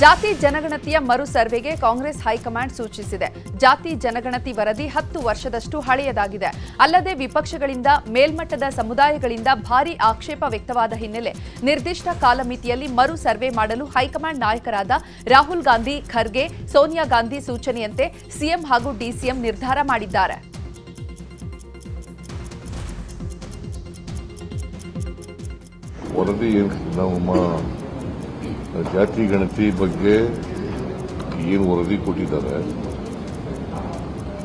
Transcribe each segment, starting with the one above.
ಜಾತಿ ಜನಗಣತಿಯ ಮರು ಸರ್ವೆಗೆ ಕಾಂಗ್ರೆಸ್ ಹೈಕಮಾಂಡ್ ಸೂಚಿಸಿದೆ. ಜಾತಿ ಜನಗಣತಿ ವರದಿ ಹತ್ತು ವರ್ಷದಷ್ಟು ಹಳೆಯದಾಗಿದೆ. ಅಲ್ಲದೆ ವಿಪಕ್ಷಗಳಿಂದ, ಮೇಲ್ಮಟ್ಟದ ಸಮುದಾಯಗಳಿಂದ ಭಾರಿ ಆಕ್ಷೇಪ ವ್ಯಕ್ತವಾದ ಹಿನ್ನೆಲೆ ನಿರ್ದಿಷ್ಟ ಕಾಲಮಿತಿಯಲ್ಲಿ ಮರು ಸರ್ವೆ ಮಾಡಲು ಹೈಕಮಾಂಡ್ ನಾಯಕರಾದ ರಾಹುಲ್ ಗಾಂಧಿ, ಖರ್ಗೆ, ಸೋನಿಯಾ ಗಾಂಧಿ ಸೂಚನೆಯಂತೆ ಸಿಎಂ ಹಾಗೂ ಡಿಸಿಎಂ ನಿರ್ಧಾರ ಮಾಡಿದ್ದಾರೆ. ವರದಿ ನಮ್ಮ ಜಾತಿ ಗಣತಿ ಬಗ್ಗೆ ಏನು ವರದಿ ಕೊಟ್ಟಿದ್ದಾರೆ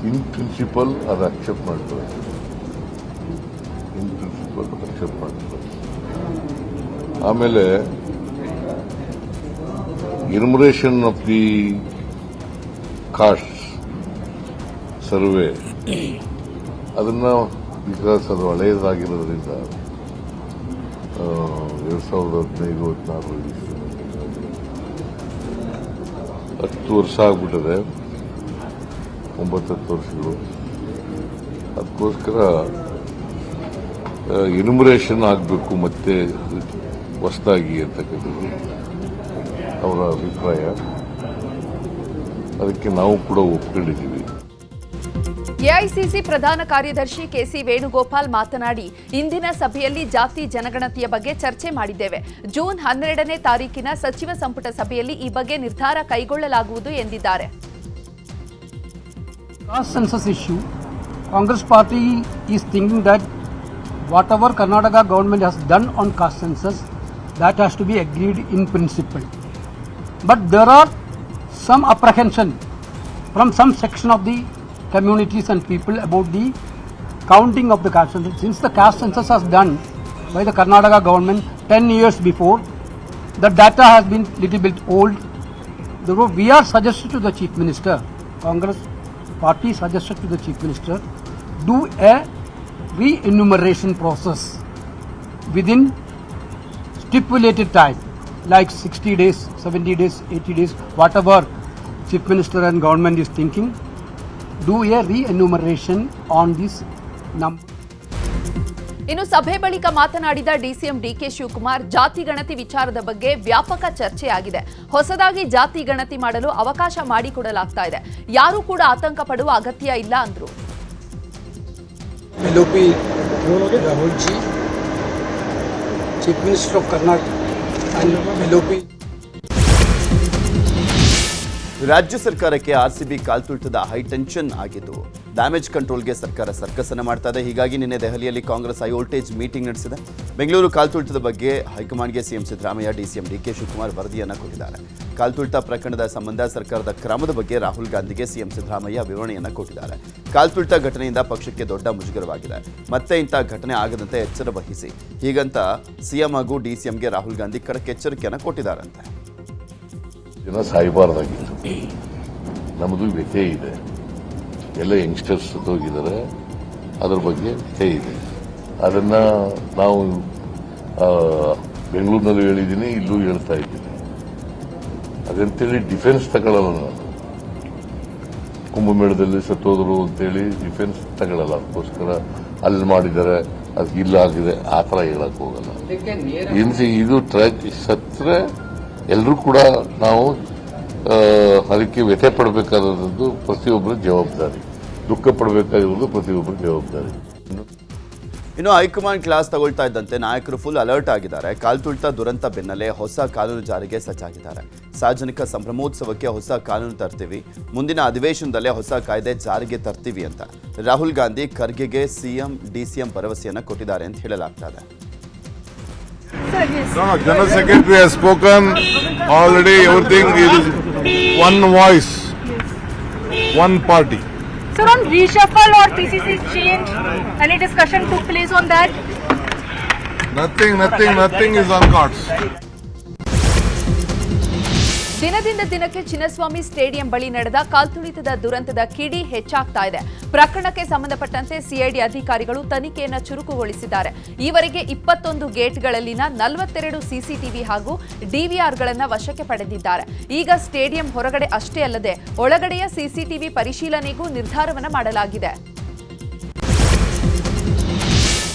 ಇನ್ ಪ್ರಿನ್ಸಿಪಲ್ ಅದು ಅಕ್ಸೆಪ್ಟ್ ಮಾಡ್ತಾರೆ ಇನ್ ಪ್ರಿನ್ಸಿಪಲ್ ಅಕ್ಸೆಪ್ಟ್ ಮಾಡ್ತಾರೆ ಆಮೇಲೆ enumeration of the caste survey, ಅದನ್ನ ಬಿಕಾಸ್ ಅದು ಹಳೆಯದಾಗಿರೋದ್ರಿಂದ ಎರಡು ಸಾವಿರದ ಹದಿನೈದು, ಹದಿನಾರು ಹತ್ತು ವರ್ಷ ಆಗ್ಬಿಟ್ಟಿದೆ. ಒಂಬತ್ತು ಹತ್ತು ವರ್ಷಗಳು. ಅದಕ್ಕೋಸ್ಕರ ಇನ್ಯುಮರೇಷನ್ ಆಗಬೇಕು ಮತ್ತೆ ಹೊಸದಾಗಿ ಅಂತಕ್ಕಂಥದ್ದು ಅವರ ಅಭಿಪ್ರಾಯ. ಅದಕ್ಕೆ ನಾವು ಕೂಡ ಒಪ್ಕೊಂಡಿದ್ದೀವಿ. ಎಐಸಿಸಿ ಪ್ರಧಾನ ಕಾರ್ಯದರ್ಶಿ ಕೆಸಿ ವೇಣುಗೋಪಾಲ್ ಮಾತನಾಡಿ ಇಂದಿನ ಸಭೆಯಲ್ಲಿ ಜಾತಿ ಜನಗಣತಿಯ ಬಗ್ಗೆ ಚರ್ಚೆ ಮಾಡಿದ್ದೇವೆ ಜೂನ್ ಹನ್ನೆರಡನೇ ತಾರೀಕಿನ ಸಚಿವ ಸಂಪುಟ ಸಭೆಯಲ್ಲಿ ಈ ಬಗ್ಗೆ ನಿರ್ಧಾರ ಕೈಗೊಳ್ಳಲಾಗುವುದು ಎಂದಿದ್ದಾರೆ caste census issue Congress party is thinking that whatever Karnataka government has done on caste census, that has to be agreed in principle. But there are some apprehension from some section of the communities and people about the counting of the caste census. Since the caste census was done by the Karnataka government 10 years before, the data has been little bit old. Therefore, we are suggested to the Chief Minister, Congress party suggested to the Chief Minister, do a re-enumeration process within stipulated time, like 60 days, 70 days, 80 days, whatever Chief Minister and government is thinking, do a re-enumeration on this number. ಇನ್ನು ಸಭೆ ಬಳಿಕ ಮಾತನಾಡಿದ DCM DK Shivakumar ಜಾತಿ ಗಣತಿ ವಿಚಾರದ ಬಗ್ಗೆ ವ್ಯಾಪಕ ಚರ್ಚೆಯಾಗಿದೆ ಹೊಸದಾಗಿ ಜಾತಿ ಗಣತಿ ಮಾಡಲು ಅವಕಾಶ ಮಾಡಿಕೊಡಲಾಗ್ತಾ ಇದೆ ಯಾರೂ ಕೂಡ ಆತಂಕ ಪಡುವ ಅಗತ್ಯ ಇಲ್ಲ ಅಂದ್ರು chief minister of Chief Minister ಸರ್ಕಾರಕ್ಕೆ ಆರ್ ಸಿ ಬಿ ರಾಜ್ಯ ಕಾಲ್ತುಳಿತದ ಹೈಟೆನ್ಷನ್ ಆಗಿದ್ದು, ಡ್ಯಾಮೇಜ್ ಕಂಟ್ರೋಲ್ಗೆ ಸರ್ಕಾರ ಸರ್ಕಸನ ಮಾಡ್ತಾ ಇದೆ ಹೀಗಾಗಿ ನಿನ್ನೆ ದೆಹಲಿಯಲ್ಲಿ ಕಾಂಗ್ರೆಸ್ ಹೈ ವೋಲ್ಟೇಜ್ ಮೀಟಿಂಗ್ ನಡೆಸಿದೆ. ಬೆಂಗಳೂರು ಕಾಲ್ತುಳಿತದ ಬಗ್ಗೆ ಹೈಕಮಾಂಡ್ಗೆ CM Siddaramaiah, DCM D K Shivakumar ವರದಿಯನ್ನು ಕೊಟ್ಟಿದ್ದಾರೆ. ಕಾಲ್ತುಳಿತ ಪ್ರಕರಣದ ಸಂಬಂಧ ಸರ್ಕಾರದ ಕ್ರಮದ ಬಗ್ಗೆ ರಾಹುಲ್ ಗಾಂಧಿಗೆ ಸಿಎಂ ಸಿದ್ದರಾಮಯ್ಯ ವಿವರಣೆಯನ್ನು ಕೊಟ್ಟಿದ್ದಾರೆ. ಕಾಲ್ತುಳಿತ ಘಟನೆಯಿಂದ ಪಕ್ಷಕ್ಕೆ ದೊಡ್ಡ ಮುಜುಗರವಾಗಿದೆ. ಮತ್ತೆ ಇಂಥ ಘಟನೆ ಆಗದಂತೆ ಎಚ್ಚರ ವಹಿಸಿ. ಹೀಗಂತ ಸಿಎಂ ಹಾಗೂ ಡಿಸಿಎಂಗೆ ರಾಹುಲ್ ಗಾಂಧಿ ಖಡಕ್ ಎಚ್ಚರಿಕೆಯನ್ನು ಕೊಟ್ಟಿದ್ದಾರಂತೆ. ಜನ ಸಾಯಬಾರ್ದಾಗಿತ್ತು ನಮ್ಮದು ವ್ಯಥೆ ಇದೆ. ಎಲ್ಲ ಯಂಗ್ಸ್ಟರ್ಸ್ ಹೋಗಿದ್ದಾರೆ ಅದ್ರ ಬಗ್ಗೆ ವ್ಯಥೆ ಇದೆ. ಅದನ್ನ ನಾವು ಬೆಂಗಳೂರಿನಲ್ಲೂ ಹೇಳಿದ್ದೀನಿ ಇಲ್ಲೂ ಹೇಳ್ತಾ ಇದ್ದೀನಿ. ಅದಂತೇಳಿ ಡಿಫೆನ್ಸ್ ತಗೊಳ್ಳಲ್ಲ ನಾನು. ಕುಂಭಮೇಳದಲ್ಲಿ ಸತ್ತೋದ್ರು ಅಂತೇಳಿ ಡಿಫೆನ್ಸ್ ತಗೊಳ್ಳಲ್ಲ ಅದಕ್ಕೋಸ್ಕರ ಅಲ್ಲಿ ಮಾಡಿದ್ದಾರೆ. ಅದಕ್ಕೆ ಇಲ್ಲ ಆಗಿದೆ. ಆ ಥರ ಹೇಳಕ್ ಹೋಗಲ್ಲ. ಇದು ಟ್ರ್ಯಾಕ್ ಸತ್ರೆ ಎಲ್ಲರೂ ಕೂಡ ನಾವು ಅದಕ್ಕೆ ವ್ಯಥೆ ಪಡಬೇಕಾದದ್ದು ಪ್ರತಿಯೊಬ್ಬರ ಜವಾಬ್ದಾರಿ. ದುಃಖ ಪಡಬೇಕಾಗಿರುವುದು ಪ್ರತಿಯೊಬ್ಬರ ಜವಾಬ್ದಾರಿ. ಇನ್ನು ಹೈಕಮಾಂಡ್ ಕ್ಲಾಸ್ ತಗೊಳ್ತಾ ಇದ್ದಂತೆ ನಾಯಕರು ಫುಲ್ ಅಲರ್ಟ್ ಆಗಿದ್ದಾರೆ. ಕಾಲ್ತುಳಿತ ದುರಂತ ಬೆನ್ನಲ್ಲೇ ಹೊಸ ಕಾನೂನು ಜಾರಿಗೆ ಸಜ್ಜಾಗಿದ್ದಾರೆ. ಸಾರ್ವಜನಿಕ ಸಂಭ್ರಮೋತ್ಸವಕ್ಕೆ ಹೊಸ ಕಾನೂನು ತರ್ತೀವಿ. ಮುಂದಿನ ಅಧಿವೇಶನದಲ್ಲೇ ಹೊಸ ಕಾಯ್ದೆ ಜಾರಿಗೆ ತರ್ತೀವಿ ಅಂತ ರಾಹುಲ್ ಗಾಂಧಿ ಖರ್ಗೆಗೆ ಸಿಎಂ, ಡಿಸಿಎಂ ಭರವಸೆಯನ್ನು ಕೊಟ್ಟಿದ್ದಾರೆ ಅಂತ ಹೇಳಲಾಗ್ತಾ ಇದೆ. No, no, General Secretary has spoken. Already everything is one voice, one party. Sir, on reshuffle or PCC change, any discussion took place on that? Nothing, nothing, nothing is on cards. ದಿನದಿಂದ ದಿನಕ್ಕೆ Chinnaswamy stadium ಬಳಿ ನಡೆದ ಕಾಲ್ತುಳಿತದ ದುರಂತದ ಕಿಡಿ ಹೆಚ್ಚಾಗ್ತಾ ಇದೆ. ಪ್ರಕರಣಕ್ಕೆ ಸಂಬಂಧಪಟ್ಟಂತೆ ಸಿಐಡಿ ಅಧಿಕಾರಿಗಳು ತನಿಖೆಯನ್ನು ಚುರುಕುಗೊಳಿಸಿದ್ದಾರೆ. ಈವರೆಗೆ ಇಪ್ಪತ್ತೊಂದು ಗೇಟ್ಗಳಲ್ಲಿನ ನಲವತ್ತೆರಡು ಸಿಸಿಟಿವಿ ಹಾಗೂ ಡಿವಿಆರ್ಗಳನ್ನು ವಶಕ್ಕೆ ಪಡೆದಿದ್ದಾರೆ. ಈಗ ಸ್ಟೇಡಿಯಂ ಹೊರಗಡೆ ಅಷ್ಟೇ ಅಲ್ಲದೆ, ಒಳಗಡೆಯ ಸಿಸಿಟಿವಿ ಪರಿಶೀಲನೆಗೂ ನಿರ್ಧಾರವನ್ನು ಮಾಡಲಾಗಿದೆ.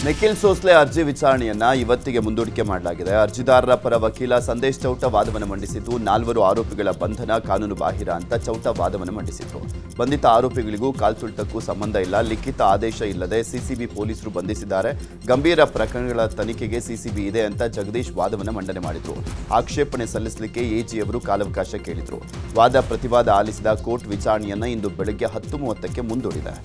ನಿಖಿಲ್ ಸೋಸ್ಲೆ ಅರ್ಜಿ ವಿಚಾರಣೆಯನ್ನ ಇವತ್ತಿಗೆ ಮುಂದೂಡಿಕೆ ಮಾಡಲಾಗಿದೆ. ಅರ್ಜಿದಾರರ ಪರ ವಕೀಲ ಸಂದೇಶ್ ಚೌಟ ವಾದವನ್ನು ಮಂಡಿಸಿದ್ದು, ನಾಲ್ವರು ಆರೋಪಿಗಳ ಬಂಧನ ಕಾನೂನು ಬಾಹಿರ ಅಂತ ಚೌಟ ವಾದವನ್ನು ಮಂಡಿಸಿದ್ರು. ಬಂಧಿತ ಆರೋಪಿಗಳಿಗೂ ಕಾಲ್ತುಳಿತಕ್ಕೂ ಸಂಬಂಧ ಇಲ್ಲ. ಲಿಖಿತ ಆದೇಶ ಇಲ್ಲದೆ ಸಿಸಿಬಿ ಪೊಲೀಸರು ಬಂಧಿಸಿದ್ದಾರೆ. ಗಂಭೀರ ಪ್ರಕರಣಗಳ ತನಿಖೆಗೆ ಸಿಸಿಬಿ ಇದೆ ಅಂತ ಜಗದೀಶ್ ವಾದವನ್ನು ಮಂಡನೆ ಮಾಡಿದ್ರು. ಆಕ್ಷೇಪಣೆ ಸಲ್ಲಿಸಲಿಕ್ಕೆ ಎಜಿ ಅವರು ಕಾಲಾವಕಾಶ ಕೇಳಿದ್ರು. ವಾದ ಪ್ರತಿವಾದ ಆಲಿಸಿದ ಕೋರ್ಟ್ ವಿಚಾರಣೆಯನ್ನ ಇಂದು ಬೆಳಗ್ಗೆ ಹತ್ತು ಮೂವತ್ತಕ್ಕೆ ಮುಂದೂಡಿದೆ.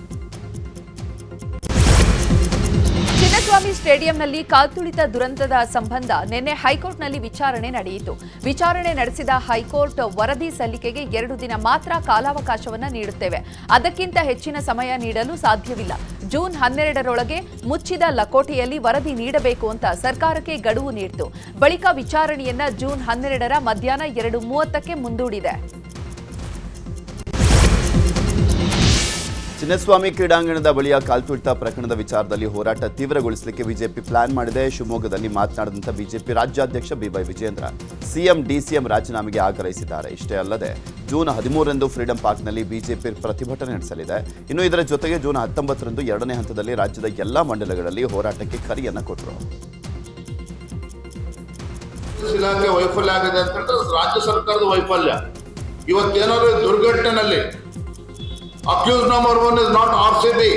ಚಿನ್ನಸ್ವಾಮಿ ಸ್ಟೇಡಿಯಂನಲ್ಲಿ ಕಾಲ್ತುಳಿತ ದುರಂತದ ಸಂಬಂಧ ನಿನ್ನೆ ಹೈಕೋರ್ಟ್ನಲ್ಲಿ ವಿಚಾರಣೆ ನಡೆಯಿತು. ವಿಚಾರಣೆ ನಡೆಸಿದ ಹೈಕೋರ್ಟ್ ವರದಿ ಸಲ್ಲಿಕೆಗೆ ಎರಡು ದಿನ ಮಾತ್ರ ಕಾಲಾವಕಾಶವನ್ನು ನೀಡುತ್ತೇವೆ. ಅದಕ್ಕಿಂತ ಹೆಚ್ಚಿನ ಸಮಯ ನೀಡಲು ಸಾಧ್ಯವಿಲ್ಲ. ಜೂನ್ ಹನ್ನೆರಡರೊಳಗೆ ಮುಚ್ಚಿದ ಲಕೋಟೆಯಲ್ಲಿ ವರದಿ ನೀಡಬೇಕು ಅಂತ ಸರ್ಕಾರಕ್ಕೆ ಗಡುವು ನೀಡಿತು. ಬಳಿಕ ವಿಚಾರಣೆಯನ್ನ ಜೂನ್ ಹನ್ನೆರಡರ ಮಧ್ಯಾಹ್ನ ಎರಡು ಮೂವತ್ತಕ್ಕೆ ಮುಂದೂಡಿದೆ. ಚಿನ್ನಸ್ವಾಮಿ ಕ್ರೀಡಾಂಗಣದ ಬಳಿಯ ಕಾಲ್ತುಳಿತ ಪ್ರಕರಣದ ವಿಚಾರದಲ್ಲಿ ಹೋರಾಟ ತೀವ್ರಗೊಳಿಸಲಿಕ್ಕೆ ಬಿಜೆಪಿ ಪ್ಲಾನ್ ಮಾಡಿದೆ. ಶಿವಮೊಗ್ಗದಲ್ಲಿ ಮಾತನಾಡಿದಂಥ ಬಿಜೆಪಿ ರಾಜ್ಯಾಧ್ಯಕ್ಷ ಬಿವೈ ವಿಜೇಂದ್ರ ಸಿಎಂ, ಡಿಸಿಎಂ ರಾಜೀನಾಮೆಗೆ ಆಗ್ರಹಿಸಿದ್ದಾರೆ. ಇಷ್ಟೇ ಅಲ್ಲದೆ, ಜೂನ್ ಹದಿಮೂರರಂದು ಫ್ರೀಡಂ ಪಾರ್ಕ್ನಲ್ಲಿ ಬಿಜೆಪಿ ಪ್ರತಿಭಟನೆ ನಡೆಸಲಿದೆ. ಇನ್ನು ಇದರ ಜೊತೆಗೆ ಜೂನ್ ಹತ್ತೊಂಬತ್ತರಂದು ಎರಡನೇ ಹಂತದಲ್ಲಿ ರಾಜ್ಯದ ಎಲ್ಲ ಮಂಡಲಗಳಲ್ಲಿ ಹೋರಾಟಕ್ಕೆ ಕರೆಯನ್ನ ಕೊಟ್ಟರು. ಇಲಾಖೆ ವೈಫಲ್ಯ ಆಗಿದೆ ಅಂತ ಹೇಳಿದ್ರೆ ರಾಜ್ಯ ಸರ್ಕಾರದ ವೈಫಲ್ಯ. ಇವತ್ತೇನಾದ್ರು ದುರ್ಘಟನೆಯಲ್ಲಿ accused number one is not R C B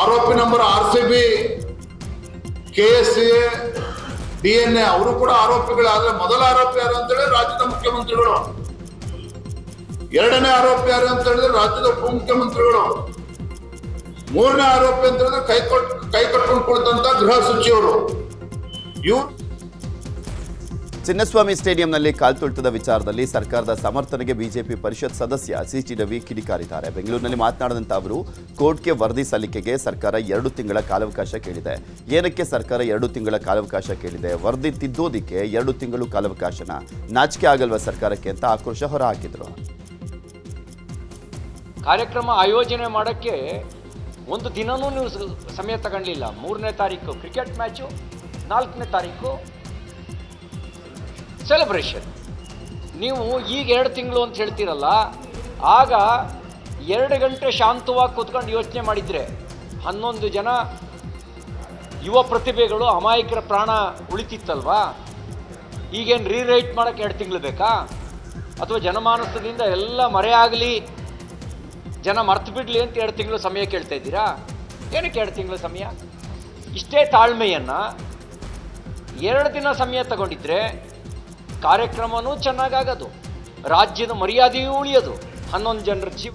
ಆರೋಪಿ number R C B K S C D N A ಅವರು ಕೂಡ ಆರೋಪಿಗಳಾದ್ರೆ ಮೊದಲ ಆರೋಪಿ ಯಾರು ಅಂತ ಹೇಳಿದ್ರೆ ರಾಜ್ಯದ ಮುಖ್ಯಮಂತ್ರಿಗಳು. ಎರಡನೇ ಆರೋಪಿ ಯಾರು ಅಂತ ಹೇಳಿದ್ರೆ ರಾಜ್ಯದ ಉಪಮುಖ್ಯಮಂತ್ರಿಗಳು. ಮೂರನೇ ಆರೋಪಿ ಅಂತ ಹೇಳಿದ್ರೆ ಕೈ ಕೊಟ್ಟು ಕೈ ಕಟ್ಕೊಂಡು ಕುಳಿತಂತ ಗೃಹ ಸಚಿವರು. ಇವ್ರು ಚಿನ್ನಸ್ವಾಮಿ ಸ್ಟೇಡಿಯಂನಲ್ಲಿ ಕಾಲ್ತುಳಿತದ ವಿಚಾರದಲ್ಲಿ ಸರ್ಕಾರದ ಸಮರ್ಥನೆಗೆ ಬಿಜೆಪಿ ಪರಿಷತ್ ಸದಸ್ಯ ಸಿಟಿ ರವಿ ಕಿಡಿಕಾರಿದ್ದಾರೆ. ಬೆಂಗಳೂರಿನಲ್ಲಿ ಮಾತನಾಡಿದಂತ ಅವರು, ಕೋರ್ಟ್ಗೆ ವರದಿ ಸಲ್ಲಿಕೆಗೆ ಸರ್ಕಾರ ಎರಡು ತಿಂಗಳ ಕಾಲಾವಕಾಶ ಕೇಳಿದೆ. ಏನಕ್ಕೆ ಸರ್ಕಾರ ಎರಡು ತಿಂಗಳ ಕಾಲಾವಕಾಶ ಕೇಳಿದೆ? ವರದಿ ತಿದ್ದೋದಿಕ್ಕೆ ಎರಡು ತಿಂಗಳು ಕಾಲಾವಕಾಶನ. ನಾಚಿಕೆ ಆಗಲ್ವಾ ಸರ್ಕಾರಕ್ಕೆ ಅಂತ ಆಕ್ರೋಶ ಹೊರಹಾಕಿದರು. ಕಾರ್ಯಕ್ರಮ ಆಯೋಜನೆ ಮಾಡೋಕ್ಕೆ ಒಂದು ದಿನವೂ ನೀವು ಸಮಯ ತಗೊಂಡಿಲ್ಲ. ಮೂರನೇ ತಾರೀಕು ಕ್ರಿಕೆಟ್ ಮ್ಯಾಚು, ನಾಲ್ಕನೇ ತಾರೀಕು ಸೆಲೆಬ್ರೇಷನ್ ನೀವು ಈಗ ಎರಡು ತಿಂಗಳು ಅಂತ ಹೇಳ್ತೀರಲ್ಲ, ಆಗ ಎರಡು ಗಂಟೆ ಶಾಂತವಾಗಿ ಕೂತ್ಕೊಂಡು ಯೋಚನೆ ಮಾಡಿದರೆ ಹನ್ನೊಂದು ಜನ ಯುವ ಪ್ರತಿಭೆಗಳು ಅಮಾಯಕರ ಪ್ರಾಣ ಉಳಿತಿತ್ತಲ್ವಾ? ಈಗೇನು ರೀರೈಟ್ ಮಾಡೋಕ್ಕೆ ಎರಡು ತಿಂಗಳು ಬೇಕಾ? ಅಥವಾ ಜನಮಾನಸದಿಂದ ಎಲ್ಲ ಮರೆಯಾಗಲಿ ಜನ ಮರ್ತು ಬಿಡಲಿ ಅಂತ ಎರಡು ತಿಂಗಳು ಸಮಯ ಕೇಳ್ತಾ ಇದ್ದೀರಾ? ಏನಕ್ಕೆ ಎರಡು ತಿಂಗಳು ಸಮಯ? ಇಷ್ಟೇ ತಾಳ್ಮೆಯನ್ನು ಎರಡು ದಿನ ಸಮಯ ತಗೊಂಡಿದ್ರೆ ಕಾರ್ಯಕ್ರಮನೂ ಚೆನ್ನಾಗಾಗೋದು. ರಾಜ್ಯದ ಮರ್ಯಾದೆಯೂ ಉಳಿಯೋದು. ಹನ್ನೊಂದು ಜನರ ಜೀವ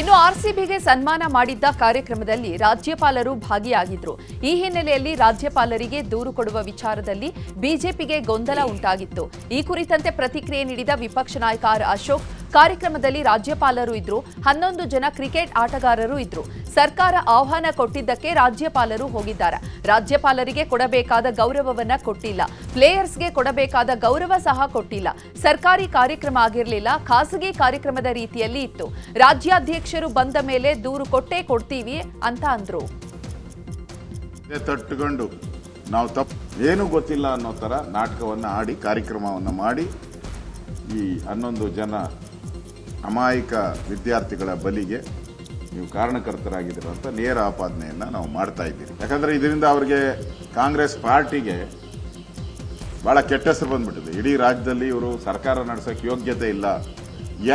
ಇನ್ನು ಆರ್ಸಿಬಿಗೆ ಸನ್ಮಾನ ಮಾಡಿದ್ದ ಕಾರ್ಯಕ್ರಮದಲ್ಲಿ ರಾಜ್ಯಪಾಲರು ಭಾಗಿಯಾಗಿದ್ರು. ಈ ಹಿನ್ನೆಲೆಯಲ್ಲಿ ರಾಜ್ಯಪಾಲರಿಗೆ ದೂರು ಕೊಡುವ ವಿಚಾರದಲ್ಲಿ ಬಿಜೆಪಿಗೆ ಗೊಂದಲ ಉಂಟಾಗಿತ್ತು. ಈ ಕುರಿತಂತೆ ಪ್ರತಿಕ್ರಿಯೆ ನೀಡಿದ ವಿಪಕ್ಷ ನಾಯಕ ಅಶೋಕ್ ಕಾರ್ಯಕ್ರಮದಲ್ಲಿ ರಾಜ್ಯಪಾಲರು ಇದ್ರು, ಹನ್ನೊಂದು ಜನ ಕ್ರಿಕೆಟ್ ಆಟಗಾರರು ಇದ್ರು. ಸರ್ಕಾರ ಆಹ್ವಾನ ಕೊಟ್ಟಿದ್ದಕ್ಕೆ ರಾಜ್ಯಪಾಲರು ಹೋಗಿದ್ದಾರೆ. ರಾಜ್ಯಪಾಲರಿಗೆ ಕೊಡಬೇಕಾದ ಗೌರವವನ್ನ ಕೊಟ್ಟಿಲ್ಲ. ಪ್ಲೇಯರ್ಸ್ಗೆ ಕೊಡಬೇಕಾದ ಗೌರವ ಸಹ ಕೊಟ್ಟಿಲ್ಲ. ಸರ್ಕಾರಿ ಕಾರ್ಯಕ್ರಮ ಆಗಿರಲಿಲ್ಲ, ಖಾಸಗಿ ಕಾರ್ಯಕ್ರಮದ ರೀತಿಯಲ್ಲಿ ಇತ್ತು. ರಾಜ್ಯಾಧ್ಯಕ್ಷರು ಬಂದ ಮೇಲೆ ದೂರು ಕೊಟ್ಟೇ ಕೊಡ್ತೀವಿ ಅಂತ ಅಂದ್ರು. ತಟ್ಟುಕೊಂಡು ನಾವು ತಪ್ಪು ಏನು ಗೊತ್ತಿಲ್ಲ ಅನ್ನೋ ಥರ ನಾಟಕವನ್ನು ಆಡಿ, ಕಾರ್ಯಕ್ರಮವನ್ನು ಮಾಡಿ ಈ ಹನ್ನೊಂದು ಜನ ಅಮಾಯಕ ವಿದ್ಯಾರ್ಥಿಗಳ ಬಲಿಗೆ ನೀವು ಕಾರಣಕರ್ತರಾಗಿದ್ದೀರ ಅಂತ ನೇರ ಆಪಾದನೆಯನ್ನು ನಾವು ಮಾಡ್ತಾ ಇದ್ದೀರಿ ಯಾಕಂದರೆ ಇದರಿಂದ ಅವರಿಗೆ ಕಾಂಗ್ರೆಸ್ ಪಾರ್ಟಿಗೆ ಬಹಳ ಕೆಟ್ಟ ಹೆಸರು ಬಂದ್ಬಿಟ್ಟಿದೆ. ಇಡೀ ರಾಜ್ಯದಲ್ಲಿ ಇವರು ಸರ್ಕಾರ ನಡೆಸೋಕೆ ಯೋಗ್ಯತೆ ಇಲ್ಲ.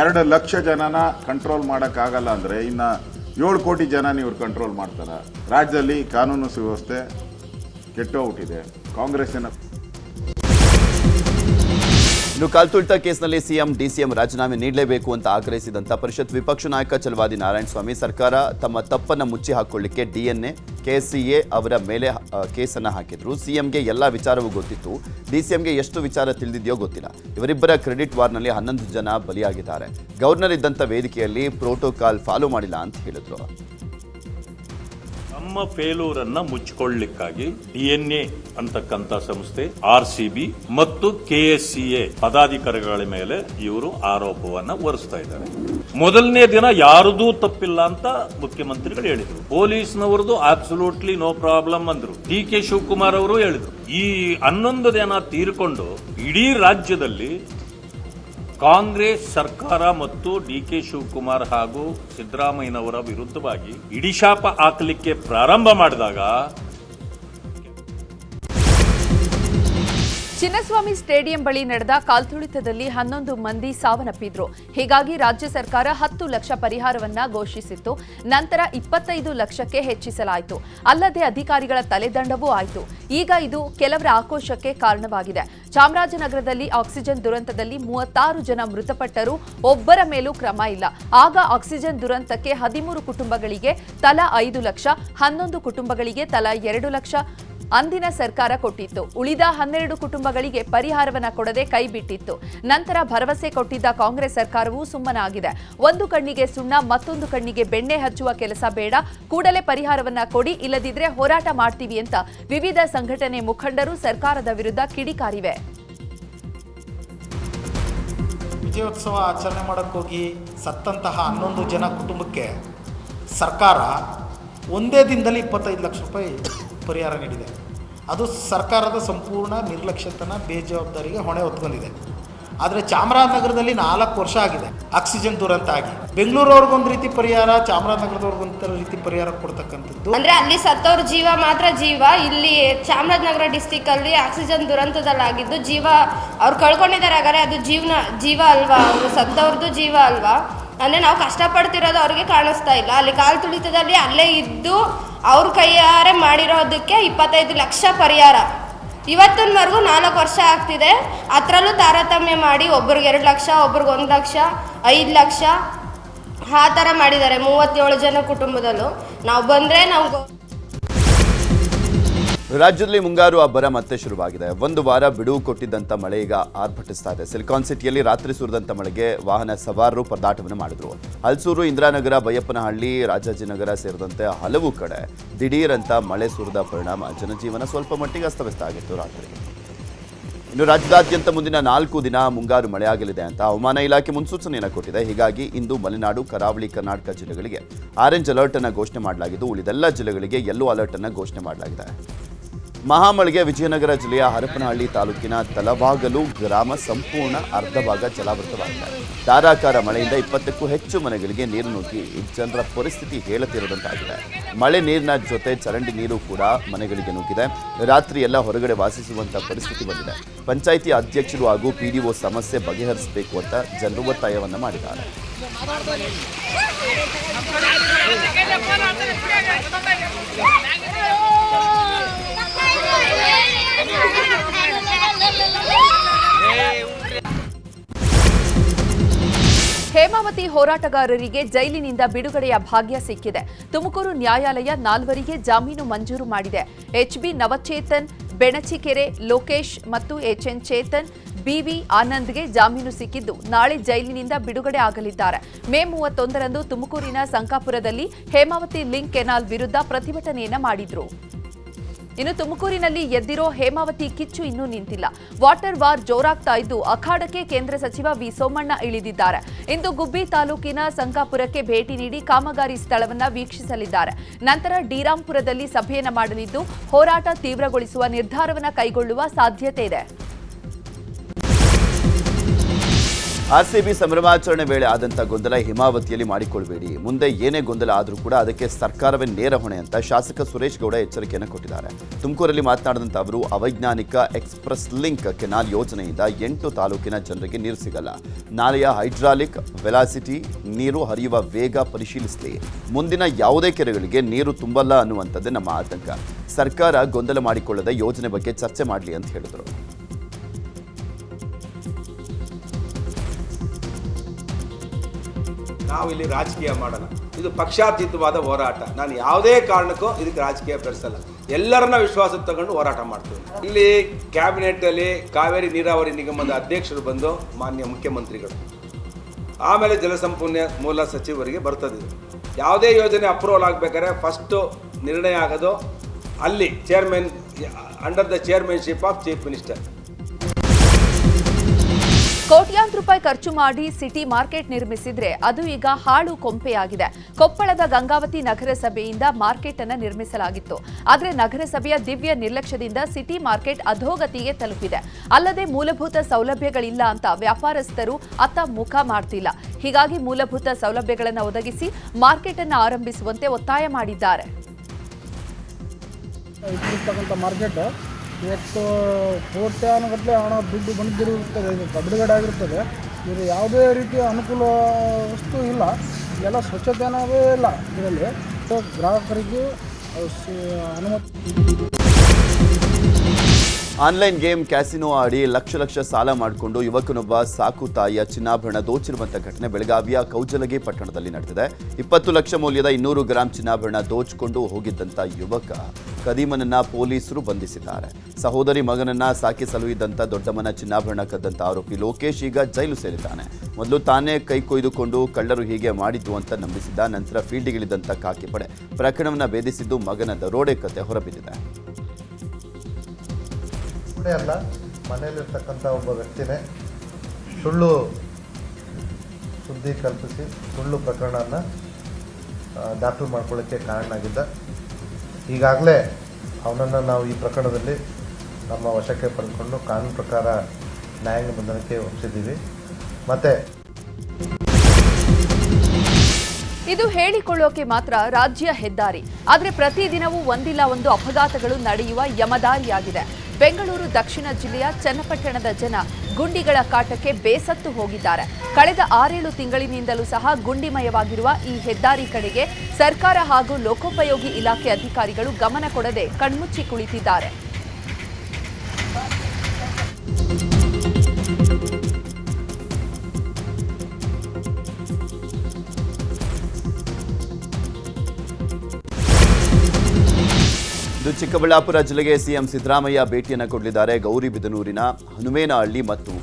ಎರಡು ಲಕ್ಷ ಜನನ ಕಂಟ್ರೋಲ್ ಮಾಡೋಕ್ಕಾಗಲ್ಲ ಅಂದರೆ ಇನ್ನು ಏಳು ಕೋಟಿ ಜನ ಇವರು ಕಂಟ್ರೋಲ್ ಮಾಡ್ತಾರೆ. ರಾಜ್ಯದಲ್ಲಿ ಕಾನೂನು ಸುವ್ಯವಸ್ಥೆ ಕೆಟ್ಟೋಗ್ಬಿಟ್ಟಿದೆ. ಕಾಂಗ್ರೆಸ್ಸಿನ ಇನ್ನು ಕಲ್ತುಳಿತ ಕೇಸ್ನಲ್ಲಿ ಸಿಎಂ, ಡಿಸಿಎಂ ರಾಜೀನಾಮೆ ನೀಡಲೇಬೇಕು ಅಂತ ಆಗ್ರಹಿಸಿದಂತ ಪರಿಷತ್ ವಿಪಕ್ಷ ನಾಯಕ ಚಲವಾದಿ ನಾರಾಯಣಸ್ವಾಮಿ ಸರ್ಕಾರ ತಮ್ಮ ತಪ್ಪನ್ನು ಮುಚ್ಚಿ ಹಾಕೊಳ್ಳಿಕ್ಕೆ ಡಿಎನ್ಎ, ಕೆಸಿಎ ಅವರ ಮೇಲೆ ಕೇಸನ್ನು ಕೇಸನ್ನ ಹಾಕಿದ್ರು. ಸಿಎಂಗೆ ಎಲ್ಲ ವಿಚಾರವೂ ಗೊತ್ತಿತ್ತು. ಡಿಸಿಎಂಗೆ ಎಷ್ಟು ವಿಚಾರ ತಿಳಿದಿದೆಯೋ ಗೊತ್ತಿಲ್ಲ. ಇವರಿಬ್ಬರ ಕ್ರೆಡಿಟ್ ವಾರ್ನಲ್ಲಿ ಹನ್ನೊಂದು ಜನ ಬಲಿಯಾಗಿದ್ದಾರೆ. ಗವರ್ನರ್ ಇದ್ದಂಥ ವೇದಿಕೆಯಲ್ಲಿ ಪ್ರೋಟೋಕಾಲ್ ಫಾಲೋ ಮಾಡಿಲ್ಲ ಅಂತ ಹೇಳಿದ್ರು ನಮ್ಮ ಫೇಲೂರನ್ನ ಮುಚ್ಚಿಕೊಳ್ಳಿಕ್ಕಾಗಿ ಡಿಎನ್ಎ ಅಂತಕ್ಕಂಥ ಸಂಸ್ಥೆ, ಆರ್ ಸಿ ಮತ್ತು ಕೆಎಸ್ಸಿಎ ಪದಾಧಿಕಾರಿಗಳ ಮೇಲೆ ಇವರು ಆರೋಪವನ್ನ ಹೊರಿಸ್ತಾ ಇದ್ದಾರೆ. ಮೊದಲನೇ ದಿನ ಯಾರದೂ ತಪ್ಪಿಲ್ಲ ಅಂತ ಮುಖ್ಯಮಂತ್ರಿಗಳು ಹೇಳಿದರು. ಪೊಲೀಸ್ನವರದು ಅಬ್ಸಲ್ಯೂಟ್ಲಿ ನೋ ಪ್ರಾಬ್ಲಮ್ ಅಂದ್ರು. ಡಿ ಕೆ ಶಿವಕುಮಾರ್ ಅವರು ಹೇಳಿದ್ರು. ಈ ಹನ್ನೊಂದು ದಿನ ತೀರ್ಕೊಂಡು ಇಡೀ ರಾಜ್ಯದಲ್ಲಿ ಕಾಂಗ್ರೆಸ್ ಸರ್ಕಾರ ಮತ್ತು ಡಿ ಕೆ ಶಿವಕುಮಾರ್ ಹಾಗೂ ಸಿದ್ದರಾಮಯ್ಯನವರ ವಿರುದ್ಧವಾಗಿ ಇಡಿಶಾಪ ಹಾಕಲಿಕ್ಕೆ ಪ್ರಾರಂಭ ಮಾಡಿದಾಗ ಚಿನ್ನಸ್ವಾಮಿ ಸ್ಟೇಡಿಯಂ ಬಳಿ ನಡೆದ ಕಾಲ್ತುಳಿತದಲ್ಲಿ ಹನ್ನೊಂದು ಮಂದಿ ಸಾವನ್ನಪ್ಪಿದ್ರು. ಹೀಗಾಗಿ ರಾಜ್ಯ ಸರ್ಕಾರ ಹತ್ತು ಲಕ್ಷ ಪರಿಹಾರವನ್ನ ಘೋಷಿಸಿತ್ತು. ನಂತರ ಇಪ್ಪತ್ತೈದು ಲಕ್ಷಕ್ಕೆ ಹೆಚ್ಚಿಸಲಾಯಿತು. ಅಲ್ಲದೆ ಅಧಿಕಾರಿಗಳ ತಲೆದಂಡವೂ ಆಯಿತು. ಈಗ ಇದು ಕೆಲವರ ಆಕ್ರೋಶಕ್ಕೆ ಕಾರಣವಾಗಿದೆ. ಚಾಮರಾಜನಗರದಲ್ಲಿ ಆಕ್ಸಿಜನ್ ದುರಂತದಲ್ಲಿ ಮೂವತ್ತಾರು ಜನ ಮೃತಪಟ್ಟರೂ ಒಬ್ಬರ ಮೇಲೂ ಕ್ರಮ ಇಲ್ಲ. ಆಗ ಆಕ್ಸಿಜನ್ ದುರಂತಕ್ಕೆ ಹದಿಮೂರು ಕುಟುಂಬಗಳಿಗೆ ತಲಾ ಐದು ಲಕ್ಷ, ಹನ್ನೊಂದು ಕುಟುಂಬಗಳಿಗೆ ತಲಾ ಎರಡು ಲಕ್ಷ ಅಂದಿನ ಸರ್ಕಾರ ಕೊಟ್ಟಿತ್ತು. ಉಳಿದ ಹನ್ನೆರಡು ಕುಟುಂಬಗಳಿಗೆ ಪರಿಹಾರವನ್ನ ಕೊಡದೆ ಕೈಬಿಟ್ಟಿತ್ತು ನಂತರ ಭರವಸೆ ಕೊಟ್ಟಿದ್ದ ಕಾಂಗ್ರೆಸ್ ಸರ್ಕಾರವೂ ಸುಮ್ಮನಾಗಿದೆ. ಒಂದು ಕಣ್ಣಿಗೆ ಸುಣ್ಣ, ಮತ್ತೊಂದು ಕಣ್ಣಿಗೆ ಬೆಣ್ಣೆ ಹಚ್ಚುವ ಕೆಲಸ ಬೇಡ. ಕೂಡಲೇ ಪರಿಹಾರವನ್ನ ಕೊಡಿ, ಇಲ್ಲದಿದ್ರೆ ಹೋರಾಟ ಮಾಡ್ತೀವಿ ಅಂತ ವಿವಿಧ ಸಂಘಟನೆ ಮುಖಂಡರು ಸರ್ಕಾರದ ವಿರುದ್ಧ ಕಿಡಿಕಾರಿವೆ. ವಿಜಯೋತ್ಸವ ಆಚರಣೆ ಮಾಡೋಕ್ಕೋಗಿ ಸತ್ತಂತಹ ಹನ್ನೊಂದು ಜನ ಕುಟುಂಬಕ್ಕೆ ಸರ್ಕಾರ ಒಂದೇ ದಿನದಲ್ಲಿ ಇಪ್ಪತ್ತೈದು ಲಕ್ಷ ರೂಪಾಯಿ ಪರಿಹಾರ ನೀಡಿದೆ. ಅದು ಸರ್ಕಾರದ ಸಂಪೂರ್ಣ ನಿರ್ಲಕ್ಷ್ಯತನ, ಬೇಜವಾಬ್ದಾರಿಗೆ ಹೊಣೆ ಹೊತ್ಕೊಂಡಿದೆ. ಆದರೆ ಚಾಮರಾಜನಗರದಲ್ಲಿ ನಾಲ್ಕು ವರ್ಷ ಆಗಿದೆ ಆಕ್ಸಿಜನ್ ದುರಂತ ಆಗಿ ಬೆಂಗಳೂರವ್ರಿಗೊಂದು ರೀತಿ ಪರಿಹಾರ ಚಾಮರಾಜನಗರದವ್ರಿಗೊಂದು ರೀತಿ ಪರಿಹಾರ ಕೊಡ್ತಕ್ಕಂಥದ್ದು. ಅಂದ್ರೆ ಅಲ್ಲಿ ಸತ್ತವ್ರ ಜೀವ ಮಾತ್ರ ಜೀವ, ಇಲ್ಲಿ ಚಾಮರಾಜನಗರ ಡಿಸ್ಟಿಕ್ ಅಲ್ಲಿ ಆಕ್ಸಿಜನ್ ದುರಂತದಲ್ಲಾಗಿದ್ದು ಜೀವ ಅವ್ರು ಕಳ್ಕೊಂಡಿದ್ದಾರೆ. ಹಾಗಾದ್ರೆ ಅದು ಜೀವನ, ಜೀವ ಅಲ್ವಾ? ಅವರು ಸತ್ತವ್ರದ್ದು ಜೀವ ಅಲ್ವಾ? ಅಂದ್ರೆ ನಾವು ಕಷ್ಟಪಡ್ತಿರೋದು ಅವ್ರಿಗೆ ಕಾಣಿಸ್ತಾ ಇಲ್ಲ. ಅಲ್ಲಿ ಕಾಲು ತುಳಿತದಲ್ಲಿ ಅಲ್ಲೇ ಇದ್ದು ಅವ್ರ ಕೈಯಾರೆ ಮಾಡಿರೋದಕ್ಕೆ ಇಪ್ಪತ್ತೈದು ಲಕ್ಷ ಪರಿಹಾರ. ಇವತ್ತಿನವರೆಗೂ ನಾಲ್ಕು ವರ್ಷ ಆಗ್ತಿದೆ. ಅದರಲ್ಲೂ ತಾರತಮ್ಯ ಮಾಡಿ ಒಬ್ರಿಗೆ ಎರಡು ಲಕ್ಷ, ಒಬ್ರಿಗೆ ಒಂದು ಲಕ್ಷ, ಐದು ಲಕ್ಷ. ಆ ಥರ ಮಾಡಿದ್ದಾರೆ ಮೂವತ್ತೇಳು ಜನ ಕುಟುಂಬದಲ್ಲೂ. ನಾವು ಬಂದರೆ ನಾವು ರಾಜ್ಯದಲ್ಲಿ ಮುಂಗಾರು ಅಬ್ಬರ ಮತ್ತೆ ಶುರುವಾಗಿದೆ. ಒಂದು ವಾರ ಬಿಡುವು ಕೊಟ್ಟಿದ್ದಂಥ ಮಳೆ ಈಗ ಆರ್ಭಟಿಸ್ತಾ ಇದೆ. ಸಿಲಿಕಾನ್ ಸಿಟಿಯಲ್ಲಿ ರಾತ್ರಿ ಸುರಿದಂಥ ಮಳೆಗೆ ವಾಹನ ಸವಾರರು ಪರದಾಟವನ್ನು ಮಾಡಿದ್ರು. ಹಲಸೂರು, ಇಂದಿರಾನಗರ, ಬೈಯಪ್ಪನಹಳ್ಳಿ, ರಾಜಾಜಿನಗರ ಸೇರಿದಂತೆ ಹಲವು ಕಡೆ ದಿಢೀರಂತ ಮಳೆ ಸುರಿದ ಪರಿಣಾಮ ಜನಜೀವನ ಸ್ವಲ್ಪ ಮಟ್ಟಿಗೆ ಅಸ್ತವ್ಯಸ್ತ ಆಗಿತ್ತು ರಾತ್ರಿ. ಇನ್ನು ರಾಜ್ಯದಾದ್ಯಂತ ಮುಂದಿನ ನಾಲ್ಕು ದಿನ ಮುಂಗಾರು ಮಳೆಯಾಗಲಿದೆ ಅಂತ ಹವಾಮಾನ ಇಲಾಖೆ ಮುನ್ಸೂಚನೆಯನ್ನು ಕೊಟ್ಟಿದೆ. ಹೀಗಾಗಿ ಇಂದು ಮಲೆನಾಡು, ಕರಾವಳಿ, ಕರ್ನಾಟಕ ಜಿಲ್ಲೆಗಳಿಗೆ ಆರೆಂಜ್ ಅಲರ್ಟ್ ಅನ್ನು ಘೋಷಣೆ ಮಾಡಲಾಗಿದ್ದು, ಉಳಿದೆಲ್ಲ ಜಿಲ್ಲೆಗಳಿಗೆ ಯೆಲ್ಲೋ ಅಲರ್ಟ್ ಅನ್ನು ಘೋಷಣೆ ಮಾಡಲಾಗಿದೆ. ಮಹಾಮಳೆಗೆ ವಿಜಯನಗರ ಜಿಲ್ಲೆಯ ಹರಪನಹಳ್ಳಿ ತಾಲೂಕಿನ ತಲವಾಗಲು ಗ್ರಾಮ ಸಂಪೂರ್ಣ ಅರ್ಧ ಭಾಗ ಜಲಾವೃತವಾಗಿದೆ. ಧಾರಾಕಾರ ಮಳೆಯಿಂದ ಇಪ್ಪತ್ತಕ್ಕೂ ಹೆಚ್ಚು ಮನೆಗಳಿಗೆ ನೀರು ನುಗ್ಗಿ ಜನರ ಪರಿಸ್ಥಿತಿ ಹೇಳತಿರದಂತಾಗಿದೆ ಮಳೆ ನೀರಿನ ಜೊತೆ ಚರಂಡಿ ನೀರು ಕೂಡ ಮನೆಗಳಿಗೆ ನುಗ್ಗಿದೆ. ರಾತ್ರಿ ಎಲ್ಲ ಹೊರಗಡೆ ವಾಸಿಸುವಂತಹ ಪರಿಸ್ಥಿತಿ ಬಂದಿದೆ. ಪಂಚಾಯಿತಿ ಅಧ್ಯಕ್ಷರು ಹಾಗೂ ಪಿಡಿಒ ಸಮಸ್ಯೆ ಬಗೆಹರಿಸಬೇಕು ಅಂತ ಜನರು ಒತ್ತಾಯವನ್ನು ಮಾಡಿದ್ದಾರೆ. ಹೇಮಾವತಿ ಹೋರಾಟಗಾರರಿಗೆ ಜೈಲಿನಿಂದ ಬಿಡುಗಡೆಯ ಭಾಗ್ಯ ಸಿಕ್ಕಿದೆ. ತುಮಕೂರು ನ್ಯಾಯಾಲಯ ನಾಲ್ವರಿಗೆ ಜಾಮೀನು ಮಂಜೂರು ಮಾಡಿದೆ. ಎಚ್ಬಿ ನವಚೇತನ್, ಬೆಣಚಿಕೆರೆ ಲೋಕೇಶ್ ಮತ್ತು ಎಚ್ಎನ್ ಚೇತನ್ ಬಿವಿ ಆನಂದ್ಗೆ ಜಾಮೀನು ಸಿಕ್ಕಿದ್ದು ನಾಳೆ ಜೈಲಿನಿಂದ ಬಿಡುಗಡೆ ಆಗಲಿದ್ದಾರೆ. ಮೇ ಮೂವತ್ತೊಂದರಂದು ತುಮಕೂರಿನ ಸಂಕಾಪುರದಲ್ಲಿ ಹೇಮಾವತಿ ಲಿಂಕ್ ಕೆನಾಲ್ ವಿರುದ್ಧ ಪ್ರತಿಭಟನೆಯನ್ನ ಮಾಡಿದ್ರು. ಇನ್ನು ತುಮಕೂರಿನಲ್ಲಿ ಎದ್ದಿರೋ ಹೇಮಾವತಿ ಕಿಚ್ಚು ಇನ್ನೂ ನಿಂತಿಲ್ಲ. ವಾಟರ್ ವಾರ್ ಜೋರಾಗ್ತಾ ಇದ್ದು ಅಖಾಡಕ್ಕೆ ಕೇಂದ್ರ ಸಚಿವ ವಿ ಸೋಮಣ್ಣ ಇಳಿದಿದ್ದಾರೆ. ಇಂದು ಗುಬ್ಬಿ ತಾಲೂಕಿನ ಸಂಕಾಪುರಕ್ಕೆ ಭೇಟಿ ನೀಡಿ ಕಾಮಗಾರಿ ಸ್ಥಳವನ್ನ ವೀಕ್ಷಿಸಲಿದ್ದಾರೆ. ನಂತರ ಡಿರಾಂಪುರದಲ್ಲಿ ಸಭೆಯನ್ನು ಮಾಡಲಿದ್ದು ಹೋರಾಟ ತೀವ್ರಗೊಳಿಸುವ ನಿರ್ಧಾರವನ್ನು ಕೈಗೊಳ್ಳುವ ಸಾಧ್ಯತೆ ಇದೆ. ಆರ್ಸಿಬಿ ಸಂಭ್ರಮಾಚರಣೆ ವೇಳೆ ಆದಂಥ ಗೊಂದಲ ಹಿಮಾವತಿಯಲ್ಲಿ ಮಾಡಿಕೊಳ್ಬೇಡಿ ಮುಂದೆ ಏನೇ ಗೊಂದಲ ಆದರೂ ಕೂಡ ಅದಕ್ಕೆ ಸರ್ಕಾರವೇ ನೇರ ಹೊಣೆ ಅಂತ ಶಾಸಕ ಸುರೇಶ್ ಗೌಡ ಎಚ್ಚರಿಕೆಯನ್ನು ಕೊಟ್ಟಿದ್ದಾರೆ. ತುಮಕೂರಲ್ಲಿ ಮಾತನಾಡಿದಂಥ ಅವರು, ಅವೈಜ್ಞಾನಿಕ ಎಕ್ಸ್ಪ್ರೆಸ್ ಲಿಂಕ್ ಕೆನಾಲ್ ಯೋಜನೆಯಿಂದ ಎಂಟು ತಾಲೂಕಿನ ಜನರಿಗೆ ನೀರು ಸಿಗಲ್ಲ. ನಾಲೆಯ ಹೈಡ್ರಾಲಿಕ್ ವೆಲಾಸಿಟಿ ನೀರು ಹರಿಯುವ ವೇಗ ಪರಿಶೀಲಿಸಲಿ. ಮುಂದಿನ ಯಾವುದೇ ಕೆರೆಗಳಿಗೆ ನೀರು ತುಂಬಲ್ಲ ಅನ್ನುವಂಥದ್ದೇ ನಮ್ಮ ಆತಂಕ. ಸರ್ಕಾರ ಗೊಂದಲ ಮಾಡಿಕೊಳ್ಳದೆ ಯೋಜನೆ ಬಗ್ಗೆ ಚರ್ಚೆ ಮಾಡಲಿ ಅಂತ ಹೇಳಿದರು. ನಾವು ಇಲ್ಲಿ ರಾಜಕೀಯ ಮಾಡಲ್ಲ ಇದು ಪಕ್ಷಾತೀತವಾದ ಹೋರಾಟ. ನಾನು ಯಾವುದೇ ಕಾರಣಕ್ಕೂ ಇದಕ್ಕೆ ರಾಜಕೀಯ ಬೆಳೆಸಲ್ಲ ಎಲ್ಲರನ್ನ ವಿಶ್ವಾಸ ತಗೊಂಡು ಹೋರಾಟ ಮಾಡ್ತೀವಿ ಇಲ್ಲಿ ಕ್ಯಾಬಿನೆಟ್ ಅಲ್ಲಿ ಕಾವೇರಿ ನೀರಾವರಿ ನಿಗಮದ ಅಧ್ಯಕ್ಷರು ಬಂದು ಮಾನ್ಯ ಮುಖ್ಯಮಂತ್ರಿಗಳು. ಆಮೇಲೆ ಜಲಸಂಪನ್ಮೂಲ ಮೂಲ ಸಚಿವರಿಗೆ ಬರ್ತದೆ ಯಾವುದೇ ಯೋಜನೆ ಅಪ್ರೂವಲ್ ಆಗಬೇಕಾದ್ರೆ ಫಸ್ಟು ನಿರ್ಣಯ ಆಗೋದು ಅಲ್ಲಿ chairman under the chairmanship of chief minister ಕೋಟ್ಯಾಂತರ ರೂಪಾಯಿ ಖರ್ಚು ಮಾಡಿ ಸಿಟಿ ಮಾರ್ಕೆಟ್ ನಿರ್ಮಿಸಿದ್ರೆ ಅದು ಈಗ ಹಾಳು ಕೊಂಪೆಯಾಗಿದೆ. ಕೊಪ್ಪಳದ ಗಂಗಾವತಿ ನಗರಸಭೆಯಿಂದ ಮಾರ್ಕೆಟ್ ಅನ್ನು ನಿರ್ಮಿಸಲಾಗಿತ್ತು. ಆದರೆ ನಗರಸಭೆಯ ದಿವ್ಯ ನಿರ್ಲಕ್ಷ್ಯದಿಂದ ಸಿಟಿ ಮಾರ್ಕೆಟ್ ಅಧೋಗತಿಗೆ ತಲುಪಿದೆ. ಅಲ್ಲದೆ ಮೂಲಭೂತ ಸೌಲಭ್ಯಗಳಿಲ್ಲ ಅಂತ ವ್ಯಾಪಾರಸ್ಥರು ಅತ್ತ ಮುಖ ಮಾಡ್ತಿಲ್ಲ. ಹೀಗಾಗಿ ಮೂಲಭೂತ ಸೌಲಭ್ಯಗಳನ್ನು ಒದಗಿಸಿ ಮಾರ್ಕೆಟ್ ಅನ್ನು ಆರಂಭಿಸುವಂತೆ ಒತ್ತಾಯ ಮಾಡಿದ್ದಾರೆ. ಇವತ್ತು ಕೋಟ್ಯಾನುಗಟ್ಟಲೆ ಹಣ ದುಡ್ಡು ಬಂದಿರುತ್ತದೆ, ಇದು ಬಿಡುಗಡೆ ಆಗಿರ್ತದೆ ಇದು ಯಾವುದೇ ರೀತಿಯ ಅನುಕೂಲ ವಸ್ತು ಇಲ್ಲ. ಎಲ್ಲ ಸ್ವಚ್ಛತೆ ಅನ್ನೋದೇ ಇಲ್ಲ ಇದರಲ್ಲಿ. ಸೊ ಗ್ರಾಹಕರಿಗೆ ಅನುಮತಿ ಆನ್ಲೈನ್ ಗೇಮ್ ಕ್ಯಾಸಿನೋ ಆಡಿ ಲಕ್ಷ ಲಕ್ಷ ಸಾಲ ಮಾಡಿಕೊಂಡು ಯುವಕನೊಬ್ಬ ಸಾಕು ತಾಯಿಯ ಚಿನ್ನಾಭರಣ ದೋಚಿರುವಂತಹ ಘಟನೆ ಬೆಳಗಾವಿಯ ಕೌಜಲಗಿ ಪಟ್ಟಣದಲ್ಲಿ ನಡೆದಿದೆ. ಇಪ್ಪತ್ತು ಲಕ್ಷ ಮೌಲ್ಯದ ಇನ್ನೂರು ಗ್ರಾಂ ಚಿನ್ನಾಭರಣ ದೋಚಿಕೊಂಡು ಹೋಗಿದ್ದಂಥ ಯುವಕ ಕದೀಮನನ್ನ ಪೊಲೀಸರು ಬಂಧಿಸಿದ್ದಾರೆ. ಸಹೋದರಿ ಮಗನನ್ನ ಸಾಕಿ ಸಲುಹಿದ್ದಂಥ ದೊಡ್ಡಮ್ಮನ ಚಿನ್ನಾಭರಣ ಕದ್ದಂಥ ಆರೋಪಿ ಲೋಕೇಶ್ ಈಗ ಜೈಲು ಸೇರಿದ್ದಾನೆ. ಮೊದಲು ತಾನೇ ಕೈ ಕೊಯ್ದುಕೊಂಡು ಕಳ್ಳರು ಹೀಗೆ ಮಾಡಿದ್ದು ಅಂತ ನಂಬಿಸಿದ್ದ, ನಂತರ ಫೀಲ್ಡಿಗಿಳಿದಂಥ ಕಾಕಿ ಪಡೆ ಪ್ರಕರಣವನ್ನು ಭೇದಿಸಿದ್ದು ಮಗನ ದರೋಡೆ ಕತೆ ಹೊರಬಿದ್ದಿದೆ. ಕೂಡ ಅಲ್ಲ, ಮನೆಯಲ್ಲಿರ್ತಕ್ಕಂಥ ಒಬ್ಬ ವ್ಯಕ್ತಿನೇ ಸುಳ್ಳು ಸುದ್ದಿ ಕಲ್ಪಿಸಿ, ಸುಳ್ಳು ಪ್ರಕರಣನ ದಾಖಲು ಮಾಡ್ಕೊಳ್ಳೋಕ್ಕೆ ಕಾರಣ ಆಗಿದ್ದ ಈಗಾಗಲೇ ಅವನನ್ನು ನಾವು ಈ ಪ್ರಕರಣದಲ್ಲಿ ನಮ್ಮ ವಶಕ್ಕೆ ಪಡೆದುಕೊಂಡು ಕಾನೂನು ಪ್ರಕಾರ ನ್ಯಾಯಾಂಗ ಬಂಧನಕ್ಕೆ ಒಪ್ಪಿಸಿದ್ದೀವಿ. ಮತ್ತು ಇದು ಹೇಳಿಕೊಳ್ಳೋಕೆ ಮಾತ್ರ ರಾಜ್ಯ ಹೆದ್ದಾರಿ. ಆದರೆ ಪ್ರತಿದಿನವೂ ಒಂದಿಲ್ಲ ಒಂದು ಅಪಘಾತಗಳು ನಡೆಯುವ ಯಮದಾರಿಯಾಗಿದೆ. ಬೆಂಗಳೂರು ದಕ್ಷಿಣ ಜಿಲ್ಲೆಯ ಚನ್ನಪಟ್ಟಣದ ಜನ ಗುಂಡಿಗಳ ಕಾಟಕ್ಕೆ ಬೇಸತ್ತು ಹೋಗಿದ್ದಾರೆ. ಕಳೆದ ಆರೇಳು ತಿಂಗಳಿನಿಂದಲೂ ಸಹ ಗುಂಡಿಮಯವಾಗಿರುವ ಈ ಹೆದ್ದಾರಿ ಕಡೆಗೆ ಸರ್ಕಾರ ಹಾಗೂ ಲೋಕೋಪಯೋಗಿ ಇಲಾಖೆ ಅಧಿಕಾರಿಗಳು ಗಮನ ಕೊಡದೆ ಕಣ್ಮುಚ್ಚಿ ಕುಳಿತಿದ್ದಾರೆ. ಇದು ಚಿಕ್ಕಬಳ್ಳಾಪುರ ಜಿಲ್ಲೆಗೆ ಸಿಎಂ ಸಿದ್ದರಾಮಯ್ಯ ಭೇಟಿಯನ್ನು ಕೊಡಲಿದ್ದಾರೆ. ಗೌರಿಬಿದನೂರಿನ ಹನುಮೇನಹಳ್ಳಿ ಮತ್ತು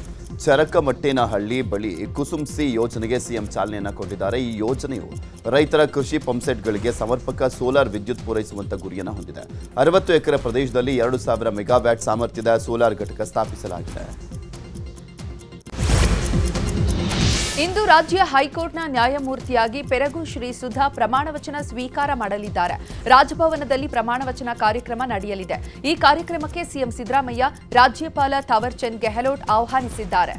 ಚರಕಮಟ್ಟೇನಹಳ್ಳಿ ಬಳಿ ಕುಸುಂಸಿ ಯೋಜನೆಗೆ ಸಿಎಂ ಚಾಲನೆಯನ್ನು ಕೊಟ್ಟಿದ್ದಾರೆ. ಈ ಯೋಜನೆಯು ರೈತರ ಕೃಷಿ ಪಂಪ್ಸೆಟ್ಗಳಿಗೆ ಸಮರ್ಪಕ ಸೋಲಾರ್ ವಿದ್ಯುತ್ ಪೂರೈಸುವಂತ ಗುರಿಯನ್ನು ಹೊಂದಿದೆ. ಅರವತ್ತು ಎಕರೆ ಪ್ರದೇಶದಲ್ಲಿ ಎರಡು ಸಾವಿರ ಮೆಗಾವ್ಯಾಟ್ ಸಾಮರ್ಥ್ಯದ ಸೋಲಾರ್ ಘಟಕ ಸ್ಥಾಪಿಸಲಾಗಿದೆ. ಇಂದು ರಾಜ್ಯ ಹೈಕೋರ್ಟ್ನ ನ್ಯಾಯಮೂರ್ತಿಯಾಗಿ ಪೆರಗು ಶ್ರೀ ಸುಧಾ ಪ್ರಮಾಣವಚನ ಸ್ವೀಕಾರ ಮಾಡಲಿದ್ದಾರೆ. ರಾಜಭವನದಲ್ಲಿ ಪ್ರಮಾಣವಚನ ಕಾರ್ಯಕ್ರಮ ನಡೆಯಲಿದೆ. ಈ ಕಾರ್ಯಕ್ರಮಕ್ಕೆ ಸಿಎಂ ಸಿದ್ದರಾಮಯ್ಯ, ರಾಜ್ಯಪಾಲ ಥಾವರ್ಚಂದ್ ಗೆಹ್ಲೋಟ್ ಆಹ್ವಾನಿಸಿದ್ದಾರೆ.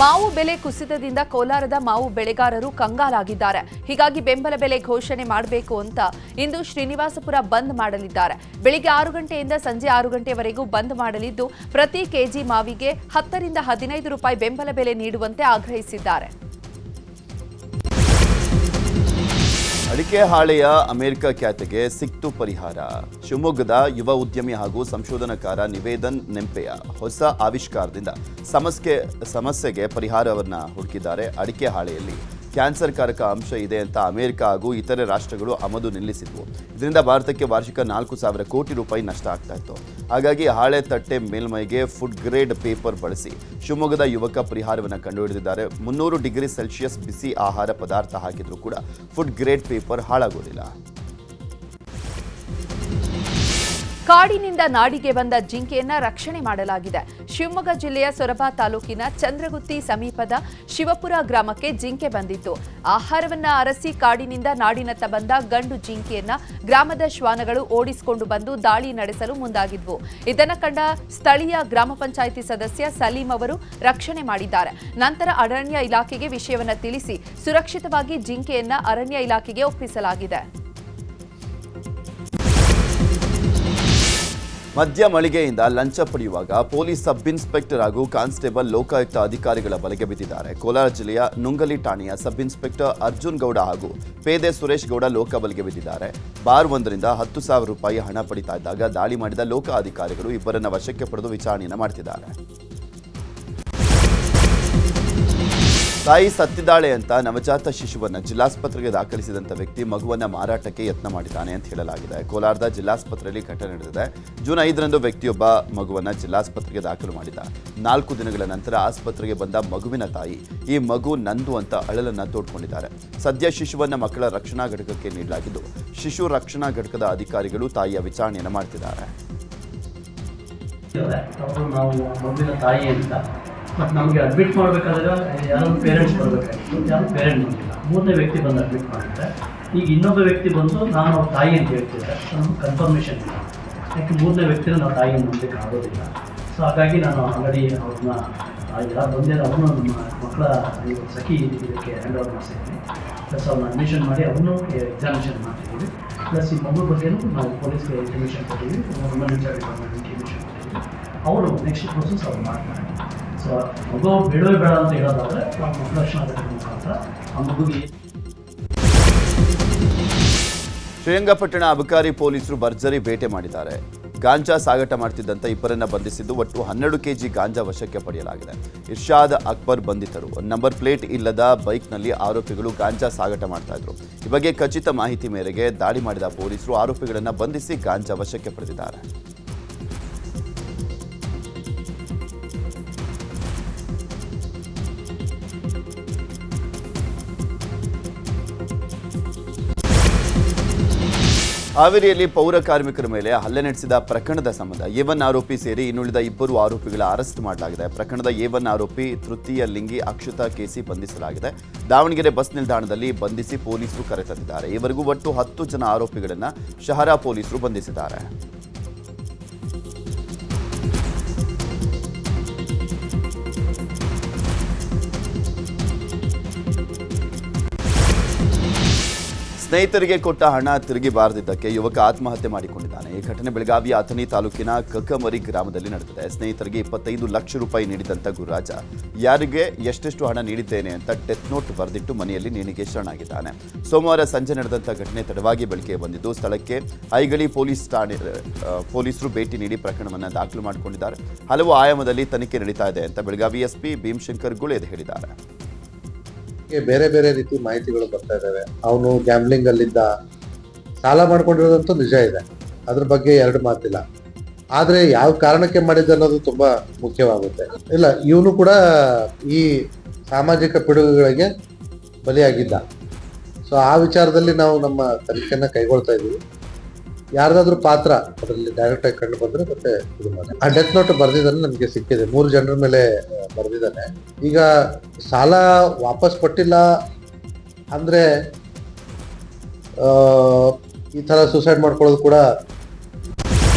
ಮಾವು ಬೆಲೆ ಕುಸಿತದಿಂದ ಕೋಲಾರದ ಮಾವು ಬೆಳೆಗಾರರು ಕಂಗಾಲಾಗಿದ್ದಾರೆ. ಹೀಗಾಗಿ ಬೆಂಬಲ ಬೆಲೆ ಘೋಷಣೆ ಮಾಡಬೇಕು ಅಂತ ಇಂದು ಶ್ರೀನಿವಾಸಪುರ ಬಂದ್ ಮಾಡಲಿದ್ದಾರೆ. ಬೆಳಿಗ್ಗೆ ಆರು ಗಂಟೆಯಿಂದ ಸಂಜೆ ಆರು ಗಂಟೆವರೆಗೂ ಬಂದ್ ಮಾಡಲಿದ್ದು ಪ್ರತಿ ಕೆಜಿ ಮಾವಿಗೆ ಹತ್ತರಿಂದ ಹದಿನೈದು ರೂಪಾಯಿ ಬೆಂಬಲ ಬೆಲೆ ನೀಡುವಂತೆ ಆಗ್ರಹಿಸಿದ್ದಾರೆ. ಅಡಿಕೆ ಹಾಳೆಯ ಅಮೆರಿಕ ಖ್ಯಾತೆಗೆ ಸಿಕ್ತು ಪರಿಹಾರ. ಶಿವಮೊಗ್ಗದ ಯುವ ಉದ್ಯಮಿ ಹಾಗೂ ಸಂಶೋಧನಾಕಾರ ನಿವೇದನ್ ನೆಂಪೆಯ ಹೊಸ ಆವಿಷ್ಕಾರದಿಂದ ಸಮಸ್ಯೆ ಸಮಸ್ಯೆಗೆ ಪರಿಹಾರವನ್ನು ಹುಡುಕಿದ್ದಾರೆ ಅಡಿಕೆ ಹಾಳೆಯಲ್ಲಿ. ಕ್ಯಾನ್ಸರ್ ಕಾರಕ ಅಂಶ ಇದೆ ಅಂತ ಅಮೆರಿಕ ಹಾಗೂ ಇತರೆ ರಾಷ್ಟ್ರಗಳು ಆಮದು ನಿಲ್ಲಿಸಿದ್ವು. ಇದರಿಂದ ಭಾರತಕ್ಕೆ ವಾರ್ಷಿಕ ನಾಲ್ಕು ಸಾವಿರ ಕೋಟಿ ರೂಪಾಯಿ ನಷ್ಟ ಆಗ್ತಾ ಇತ್ತು. ಹಾಗಾಗಿ ಹಾಳೆ ತಟ್ಟೆ ಮೇಲ್ಮೈಗೆ ಫುಡ್ ಗ್ರೇಡ್ ಪೇಪರ್ ಬಳಸಿ ಶಿವಮೊಗ್ಗದ ಯುವಕ ಪರಿಹಾರವನ್ನು ಕಂಡುಹಿಡಿದಿದ್ದಾರೆ. ಮುನ್ನೂರು ಡಿಗ್ರಿ ಸೆಲ್ಸಿಯಸ್ ಬಿಸಿ ಆಹಾರ ಪದಾರ್ಥ ಹಾಕಿದ್ರೂ ಕೂಡ ಫುಡ್ ಗ್ರೇಡ್ ಪೇಪರ್ ಹಾಳಾಗೋದಿಲ್ಲ. ಕಾಡಿನಿಂದ ನಾಡಿಗೆ ಬಂದ ಜಿಂಕೆಯನ್ನ ರಕ್ಷಣೆ ಮಾಡಲಾಗಿದೆ. ಶಿವಮೊಗ್ಗ ಜಿಲ್ಲೆಯ ಸೊರಬ ತಾಲೂಕಿನ ಚಂದ್ರಗುತ್ತಿ ಸಮೀಪದ ಶಿವಪುರ ಗ್ರಾಮಕ್ಕೆ ಜಿಂಕೆ ಬಂದಿತ್ತು. ಆಹಾರವನ್ನ ಅರಸಿ ಕಾಡಿನಿಂದ ನಾಡಿನತ್ತ ಬಂದ ಗಂಡು ಜಿಂಕೆಯನ್ನ ಗ್ರಾಮದ ಶ್ವಾನಗಳು ಓಡಿಸಿಕೊಂಡು ಬಂದು ದಾಳಿ ನಡೆಸಲು ಮುಂದಾಗಿದ್ವು. ಇದನ್ನು ಕಂಡ ಸ್ಥಳೀಯ ಗ್ರಾಮ ಪಂಚಾಯಿತಿ ಸದಸ್ಯ ಸಲೀಂ ಅವರು ರಕ್ಷಣೆ ಮಾಡಿದ್ದಾರೆ. ನಂತರ ಅರಣ್ಯ ಇಲಾಖೆಗೆ ವಿಷಯವನ್ನ ತಿಳಿಸಿ ಸುರಕ್ಷಿತವಾಗಿ ಜಿಂಕೆಯನ್ನ ಅರಣ್ಯ ಇಲಾಖೆಗೆ ಒಪ್ಪಿಸಲಾಗಿದೆ. ಮದ್ಯ ಮಳಿಗೆಯಿಂದ ಲಂಚ ಪಡೆಯುವಾಗ ಪೊಲೀಸ್ ಸಬ್ ಇನ್ಸ್ಪೆಕ್ಟರ್ ಹಾಗೂ ಕಾನ್ಸ್ಟೇಬಲ್ ಲೋಕಾಯುಕ್ತ ಅಧಿಕಾರಿಗಳ ಬಲೆಗೆ ಬಿದ್ದಿದ್ದಾರೆ. ಕೋಲಾರ ಜಿಲ್ಲೆಯ ನುಂಗಲಿ ಠಾಣೆಯ ಸಬ್ ಇನ್ಸ್ಪೆಕ್ಟರ್ ಅರ್ಜುನ್ ಗೌಡ ಹಾಗೂ ಪೇದೆ ಸುರೇಶ್ ಗೌಡ ಲೋಕ ಬಲೆಗೆ ಬಿದ್ದಿದ್ದಾರೆ. ಬಾರ್ ಒಂದರಿಂದ ಹತ್ತು ಸಾವಿರ ರೂಪಾಯಿ ಹಣ ಪಡಿತಾ ಇದ್ದಾಗ ದಾಳಿ ಮಾಡಿದ ಲೋಕ ಅಧಿಕಾರಿಗಳು ಇಬ್ಬರನ್ನ ವಶಕ್ಕೆ ಪಡೆದು ವಿಚಾರಣೆಯನ್ನು ಮಾಡ್ತಿದ್ದಾರೆ. ತಾಯಿ ಸತ್ತಿದ್ದಾಳೆ ಅಂತ ನವಜಾತ ಶಿಶುವನ್ನು ಜಿಲ್ಲಾಸ್ಪತ್ರೆಗೆ ದಾಖಲಿಸಿದಂಥ ವ್ಯಕ್ತಿ ಮಗುವನ್ನ ಮಾರಾಟಕ್ಕೆ ಯತ್ನ ಮಾಡಿದ್ದಾನೆ ಅಂತ ಹೇಳಲಾಗಿದೆ. ಕೋಲಾರದ ಜಿಲ್ಲಾಸ್ಪತ್ರೆಯಲ್ಲಿ ಘಟನೆ ನಡೆದಿದೆ. ಜೂನ್ ಐದರಂದು ವ್ಯಕ್ತಿಯೊಬ್ಬ ಮಗುವನ್ನು ಜಿಲ್ಲಾಸ್ಪತ್ರೆಗೆ ದಾಖಲು ಮಾಡಿದ ನಾಲ್ಕು ದಿನಗಳ ನಂತರ ಆಸ್ಪತ್ರೆಗೆ ಬಂದ ಮಗುವಿನ ತಾಯಿ, ಈ ಮಗು ನಂದು ಅಂತ ಅಳಲನ್ನ ತೋಡ್ಕೊಂಡಿದ್ದಾರೆ. ಸದ್ಯ ಶಿಶುವನ್ನ ಮಕ್ಕಳ ರಕ್ಷಣಾ ಘಟಕಕ್ಕೆ ನೀಡಲಾಗಿದ್ದು, ಶಿಶು ರಕ್ಷಣಾ ಘಟಕದ ಅಧಿಕಾರಿಗಳು ತಾಯಿಯ ವಿಚಾರಣೆಯನ್ನು ಮಾಡ್ತಿದ್ದಾರೆ. ಬಟ್ ನಮಗೆ ಅಡ್ಮಿಟ್ ಮಾಡಬೇಕಾದ್ರೆ ಯಾರೋ ಪೇರೆಂಟ್ಸ್ ಬರಬೇಕಾಗಿತ್ತು. ಯಾರು ಪೇರೆಂಟ್ ಬಂದಿಲ್ಲ. ಮೂರನೇ ವ್ಯಕ್ತಿ ಬಂದು ಅಡ್ಮಿಟ್ ಮಾಡಿದ್ರೆ, ಈಗ ಇನ್ನೊಬ್ಬ ವ್ಯಕ್ತಿ ಬಂದು ನಾನು ಅವ್ರ ತಾಯಿ ಅಂತ ಹೇಳ್ತಿದ್ದೆ. ನಮ್ಗೆ ಕನ್ಫರ್ಮೇಷನ್ ಇಲ್ಲ. ಯಾಕೆ ಮೂರನೇ ವ್ಯಕ್ತಿನ ನಾವು ತಾಯಿ ನೋಡಲಿಕ್ಕೆ ಆಗೋದಿಲ್ಲ ಸೊ ಹಾಗಾಗಿ ನಾನು ಆಲ್ರೆಡಿ ಅವ್ರನ್ನ ಯಾರು ಬಂದಿರೋ ಅವನು ನಮ್ಮ ಮಕ್ಕಳ ಸಖಿ ಇದಕ್ಕೆ ಹ್ಯಾಂಡ್ ಓವರ್ ಮಾಡಿಸಿದ್ದೀನಿ ಪ್ಲಸ್ ಅವ್ರನ್ನ ಅಡ್ಮಿಷನ್ ಮಾಡಿ ಅವನು ಎಕ್ಸಾಮಿನೇಷನ್ ಮಾಡ್ತಿದ್ದೀವಿ ಪ್ಲಸ್ ಈ ಮಗು ಬಗ್ಗೆನೂ ನಾವು ಪೊಲೀಸ್ಗೆ ಇಂಟಿಮೇಷನ್ ಕೊಟ್ಟಿದ್ದೀವಿ ಗೌರ್ಮೆಂಟ್ ಡಿಪಾರ್ಟ್ಮೆಂಟ್ ಇಂಟಿಮೇಷನ್ ಕೊಟ್ಟಿದ್ದೀವಿ ಅವರು ನೆಕ್ಸ್ಟ್ ಪ್ರೋಸೆಸ್ ಅವ್ರು ಮಾಡ್ತಾರೆ. ಮಗು ಬೇಡ ಅಂತ ಹೇಳೋದಾದ್ರೆ ನಾವು ಮುಖಾಂತರ. ಆ ಮಗುಗೆ ಶ್ರೀರಂಗಪಟ್ಟಣ ಅಬಕಾರಿ ಪೊಲೀಸರು ಭರ್ಜರಿ ಬೇಟೆ ಮಾಡಿದ್ದಾರೆ. ಗಾಂಜಾ ಸಾಗಾಟ ಮಾಡ್ತಿದ್ದಂಥ ಇಬ್ಬರನ್ನ ಬಂಧಿಸಿದ್ದು ಒಟ್ಟು ಹನ್ನೆರಡು ಕೆಜಿ ಗಾಂಜಾ ವಶಕ್ಕೆ ಪಡೆಯಲಾಗಿದೆ. ಇರ್ಷಾದ್ ಅಕ್ಬರ್ ಬಂಧಿತರು. ನಂಬರ್ ಪ್ಲೇಟ್ ಇಲ್ಲದ ಬೈಕ್ನಲ್ಲಿ ಆರೋಪಿಗಳು ಗಾಂಜಾ ಸಾಗಾಟ ಮಾಡ್ತಾ ಇದ್ರು. ಈ ಬಗ್ಗೆ ಖಚಿತ ಮಾಹಿತಿ ಮೇರೆಗೆ ದಾಳಿ ಮಾಡಿದ ಪೊಲೀಸರು ಆರೋಪಿಗಳನ್ನು ಬಂಧಿಸಿ ಗಾಂಜಾ ವಶಕ್ಕೆ ಪಡೆದಿದ್ದಾರೆ. ಹಾವೇರಿಯಲ್ಲಿ ಪೌರ ಕಾರ್ಮಿಕರ ಮೇಲೆ ಹಲ್ಲೆ ನಡೆಸಿದ ಪ್ರಕರಣದ ಸಂಬಂಧ ಎ ಒನ್ ಆರೋಪಿ ಸೇರಿ ಇನ್ನುಳಿದ ಇಬ್ಬರು ಆರೋಪಿಗಳ ಅರೆಸ್ಟ್ ಮಾಡಲಾಗಿದೆ. ಪ್ರಕರಣದ ಎ ಒನ್ ಆರೋಪಿ ತೃತೀಯ ಲಿಂಗಿ ಅಕ್ಷತಾ ಕೇಸಿ ಬಂಧಿಸಲಾಗಿದೆ. ದಾವಣಗೆರೆ ಬಸ್ ನಿಲ್ದಾಣದಲ್ಲಿ ಬಂಧಿಸಿ ಪೊಲೀಸರು ಕರೆತಂದಿದ್ದಾರೆ. ಈವರೆಗೂ ಒಟ್ಟು ಹತ್ತು ಜನ ಆರೋಪಿಗಳನ್ನು ಶಹರಾ ಪೊಲೀಸರು ಬಂಧಿಸಿದ್ದಾರೆ. ಸ್ನೇಹಿತರಿಗೆ ಕೊಟ್ಟ ಹಣ ತಿರುಗಿ ಬಾರದಿದ್ದಕ್ಕೆ ಯುವಕ ಆತ್ಮಹತ್ಯೆ ಮಾಡಿಕೊಂಡಿದ್ದಾನೆ. ಈ ಘಟನೆ ಬೆಳಗಾವಿ ಅಥಣಿ ತಾಲೂಕಿನ ಕಕ್ಕಮರಿ ಗ್ರಾಮದಲ್ಲಿ ನಡೆದಿದೆ. ಸ್ನೇಹಿತರಿಗೆ ಇಪ್ಪತ್ತೈದು ಲಕ್ಷ ರೂಪಾಯಿ ನೀಡಿದಂತ ಗುರುರಾಜ ಯಾರಿಗೆ ಎಷ್ಟೆಷ್ಟು ಹಣ ನೀಡಿದ್ದೇನೆ ಅಂತ ಡೆತ್ ನೋಟ್ ಬರೆದಿಟ್ಟು ಮನೆಯಲ್ಲಿ ನೇಣಿಗೆ ಶರಣಾಗಿದ್ದಾನೆ. ಸೋಮವಾರ ಸಂಜೆ ನಡೆದಂಥ ಘಟನೆ ತಡವಾಗಿ ಬೆಳಕಿಗೆ ಬಂದಿದ್ದು, ಸ್ಥಳಕ್ಕೆ ಐಗಳಿ ಪೊಲೀಸ್ ಠಾಣೆ ಪೊಲೀಸರು ಭೇಟಿ ನೀಡಿ ಪ್ರಕರಣವನ್ನು ದಾಖಲು ಮಾಡಿಕೊಂಡಿದ್ದಾರೆ. ಹಲವು ಆಯಾಮದಲ್ಲಿ ತನಿಖೆ ನಡೀತಾ ಇದೆ ಅಂತ ಬೆಳಗಾವಿ ಎಸ್ಪಿ ಭೀಮಶಂಕರ್ ಗುಳೇದ್ ಹೇಳಿದ್ದಾರೆ. ಬೇರೆ ಬೇರೆ ರೀತಿ ಮಾಹಿತಿಗಳು ಬರ್ತಾ ಇದ್ದಾವೆ ಅವನು ಗ್ಯಾಮ್ಲಿಂಗ್ ಅಲ್ಲಿದ್ದ ಸಾಲ ಮಾಡ್ಕೊಂಡಿರೋದಂತೂ ನಿಜ ಇದೆ. ಅದ್ರ ಬಗ್ಗೆ ಎರಡು ಮಾತಿಲ್ಲ. ಆದ್ರೆ ಯಾವ ಕಾರಣಕ್ಕೆ ಮಾಡಿದ್ದ ಅನ್ನೋದು ತುಂಬಾ ಮುಖ್ಯವಾಗುತ್ತೆ. ಇಲ್ಲ, ಇವನು ಕೂಡ ಈ ಸಾಮಾಜಿಕ ಪಿಡುಗುಗಳಿಗೆ ಬಲಿಯಾಗಿದ್ದ. ಸೊ ಆ ವಿಚಾರದಲ್ಲಿ ನಾವು ನಮ್ಮ ತನಿಖೆಯನ್ನ ಕೈಗೊಳ್ತಾ ಇದ್ದೀವಿ. ಯಾರ್ದಾದ್ರೂ ಪಾತ್ರ ಅದರಲ್ಲಿ ಡೈರೆಕ್ಟ್ ಆಗಿ ಕಂಡು ಬಂದ್ರೆ ಮತ್ತೆ ಇದು ಮಾಡಿ. ಆ ಡೆತ್ ನೋಟ್ ಬರ್ದಿದ್ದಾನೆ ನಮಗೆ ಸಿಕ್ಕಿದೆ. ಮೂರು ಜನರ ಮೇಲೆ ಬರ್ದಿದ್ದಾನೆ. ಈಗ ಸಾಲ ವಾಪಸ್ ಕೊಟ್ಟಿಲ್ಲ ಅಂದ್ರೆ ಈ ತರ ಸುಸೈಡ್ ಮಾಡ್ಕೊಳ್ಳೋದು ಕೂಡ